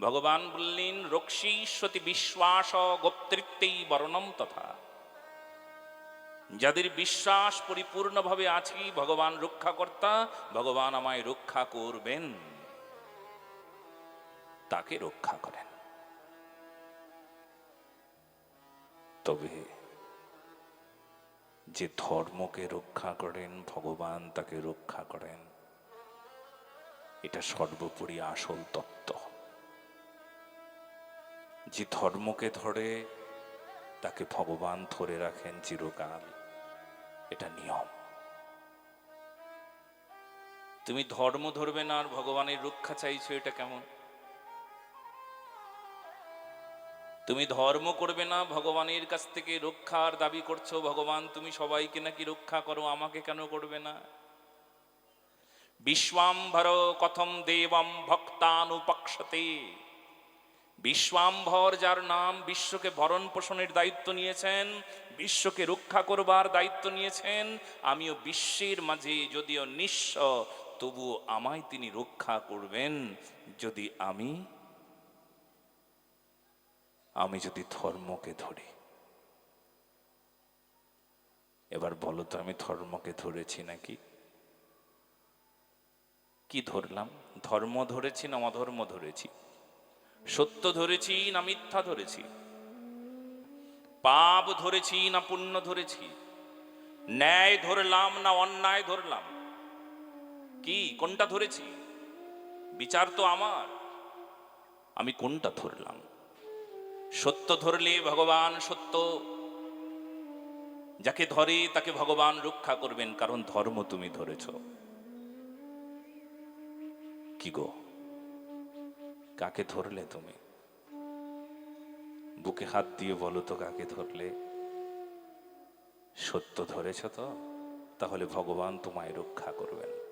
ভগবান বললেন রক্ষীশ্বতী বিশ্বাস গোপ্তৃত্বেই বর্ণম তথা। যাদের বিশ্বাস পরিপূর্ণভাবে আছে, ভগবান রক্ষাকর্তা, ভগবান আমায় রক্ষা করবেন। তাকে রক্ষা করেন। তবে যে ধর্মকে রক্ষা করেন, ভগবান তাকে রক্ষা করেন, এটা সর্বোপরি আসল তত্ত্ব। যে ধর্মকে ধরে, তাকে ভগবান ধরে রাখেন চিরকাল। এটা নিয়ম। তুমি ধর্ম ধরবে না আর ভগবানের রক্ষা চাইছো, এটা কেমন? তুমি ধর্ম করবে না, ভগবানের কাছ থেকে রক্ষার দাবি করছ, ভগবান তুমি সবাইকে নাকি রক্ষা করো, আমাকে কেন করবে না? বিশ্বাম্ভর কথম দেবম ভক্তানুপক্ষতে বিশ্বাম্ভর, যার নাম বিশ্বকে ভরণ পোষণের দায়িত্ব নিয়েছেন, বিশ্বকে রক্ষা করবার দায়িত্ব নিয়েছেন, আমিও বিশ্বের মাঝে যদিও নিঃস্ব তবু আমায় তিনি রক্ষা করবেন, যদি আমি আমি যদি ধর্মকে ধরি। এবার বলো তো, আমি ধর্মকে ধরেছি নাকি? কি ধরলাম? ধর্ম ধরেছি না অধর্ম ধরেছি? সত্য ধরেছি না মিথ্যা ধরেছি। পাপ ধরেছি না পুণ্য ধরেছি। ন্যায় ধরলাম না অন্যায় ধরলাম। কি, কোনটা ধরেছি? বিচার তো আমার। আমি কোনটা ধরলাম? সত্য ধরলে ভগবান সত্য। যাকে ধরে তাকে ভগবান রক্ষা করবেন, কারণ ধর্ম তুমি ধরেছ। কি গো? কাকে ধরলে তুমি? বুকে হাত দিয়ে বলো তো কাকে ধরলে? সত্য ধরেছ তো? তাহলে ভগবান তোমায় রক্ষা করবেন।